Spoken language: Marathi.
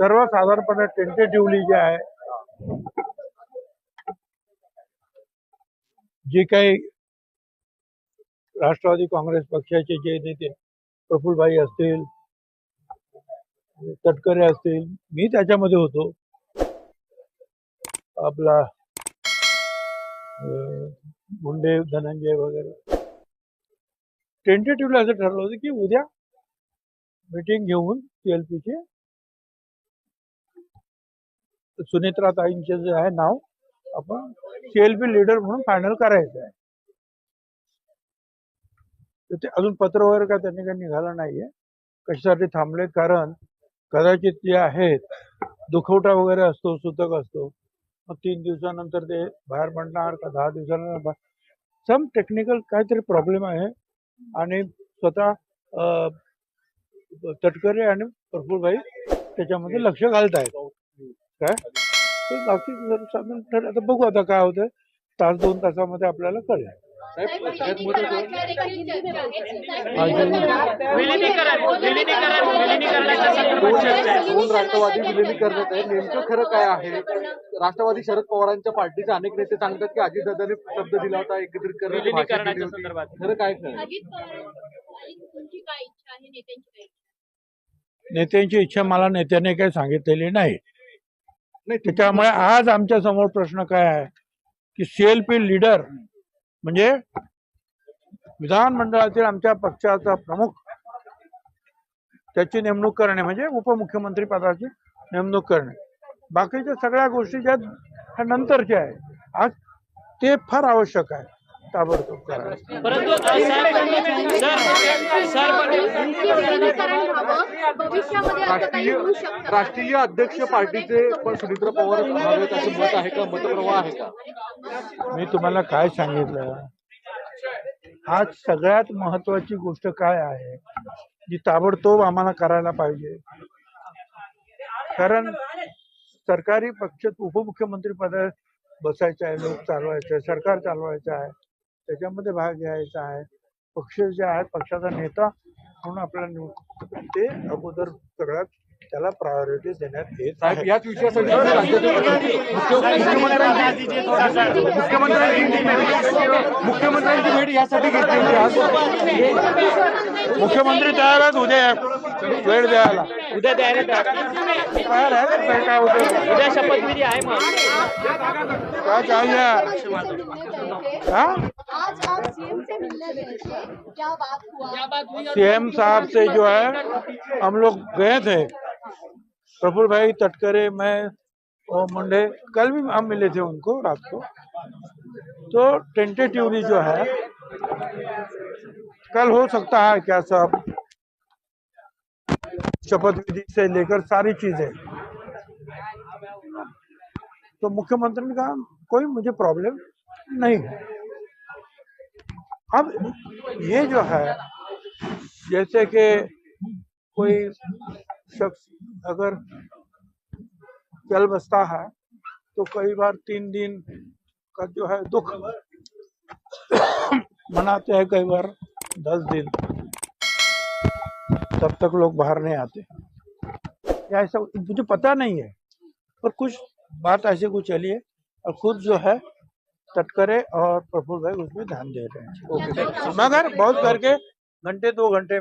सर्वसाधारणपणे टेंटेटिव्हली जे आहे जे काही राष्ट्रवादी काँग्रेस पक्षाचे जे नेते प्रफुल्लभाई असतील तटकरे असतील मी त्याच्यामध्ये होतो. आपला मुंडे धनंजय वगैरे. टेंटेटिव्हली असं ठरलं होतं की उद्या मीटिंग घेऊन सीएलपीचे सुनेत्राताईंचे जे आहे नाव आपण सीएलपी लीडर म्हणून फायनल करायचं आहे. तर ते अजून पत्र वगैरे काय त्यांनी काही निघालं नाहीये. कशासाठी थांबले? कारण कदाचित जे आहेत दुखवटा वगैरे असतो सुतक असतो मग तीन दिवसानंतर ते बाहेर पडणार का दहा दिवसानंतर सम टेक्निकल काहीतरी प्रॉब्लेम आहे. आणि स्वतः तटकरे आणि प्रफुल्लभाई त्याच्यामध्ये लक्ष घालतायत. काय तर बाकी जर साधारण ठरलं. आता बघू आता काय होतं तास दोन तासामध्ये आपल्याला कळेल दोन राष्ट्रवादी विलिनी करण्यात आहे नेमकं खरं काय आहे राष्ट्रवादी शरद पवारांच्या पार्टीचे अनेक नेते सांगतात की अजितदादांनी शब्द दिला होता एकत्रित करण्याची भाषा विलिनीकरणाच्या केली होती. संदर्भात. खरं काय खरं अजित पवारांची तुमची काय इच्छा आहे नेत्यांची काय इच्छा आहे? नेत्यांची इच्छा मला नेत्याने काही सांगितलेली नाही नाही त्याच्यामुळे आज आमच्यासमोर प्रश्न काय आहे? की सीएलपी लीडर म्हणजे विधानमंडळातील आमच्या पक्षाचा प्रमुख त्याची नेमणूक करणे म्हणजे उपमुख्यमंत्री पदाची नेमणूक करणे. बाकीच्या सगळ्या गोष्टी ज्या आहेत, नंतरच्या आहे आज ते फार आवश्यक आहे. ताबडतोब करायला परंतु राष्ट्रीय? राष्ट्रीय अध्यक्ष पार्टीचे पण सुनीत्र पवार हवेत असं मत आहे का? मतप्रवाह आहे का? मी तुम्हाला काय सांगितलं? आज सगळ्यात महत्वाची गोष्ट काय आहे? जी ताबडतोब आम्हाला करायला पाहिजे. कारण सरकारी पक्ष उपमुख्यमंत्री पद बसायचं आहे लोक चालवायचं आहे सरकार चालवायचं आहे. त्याच्यामध्ये भाग घ्यायचा आहे. पक्ष जे आहेत पक्षाचा नेता म्हणून आपल्याला निवड ते अगोदर सगळ्यात त्याला प्रायोरिटी देण्यात येत साहेब आहे. याच विषयासाठी मुख्यमंत्र्यांची भेट यासाठी घेतली होती आज. मुख्यमंत्री तयार आहेत उद्या या. वेळ द्यायला. उद्या द्यायला तयार. तयार आहे काय होतं उद्या शपथविधी आहे मग. काय चाहिए हाँ? आज आप सीएम से मिलने गए थे। क्या बात हुआ? सीएम साहब से जो है हम लोग गए थे। प्रफुल भाई तटकरे मैं और मुंडे कल भी हम मिले थे उनको रात को। तो टेंटेटिवली जो है कल हो सकता है क्या सब शपथ विधि से लेकर सारी चीज़ें। तो मुख्यमंत्री ने कहा कोई मुझे प्रॉब्लम नहीं है। अब ये जो है, जैसे कि कोई शख्स अगर चल बसता है तो कई बार तीन दिन का जो है दुख मनाते हैं, कई बार दस दिन, तब तक लोग बाहर नहीं आते। ऐसा मुझे पता नहीं है, पर कुछ बात ऐसे कुछ चली है, और खुद जो है तटकरे और प्रफुल्ल भाई उसमें ध्यान दे रहे हैं। मगर बहुत करके घंटे दो घंटे में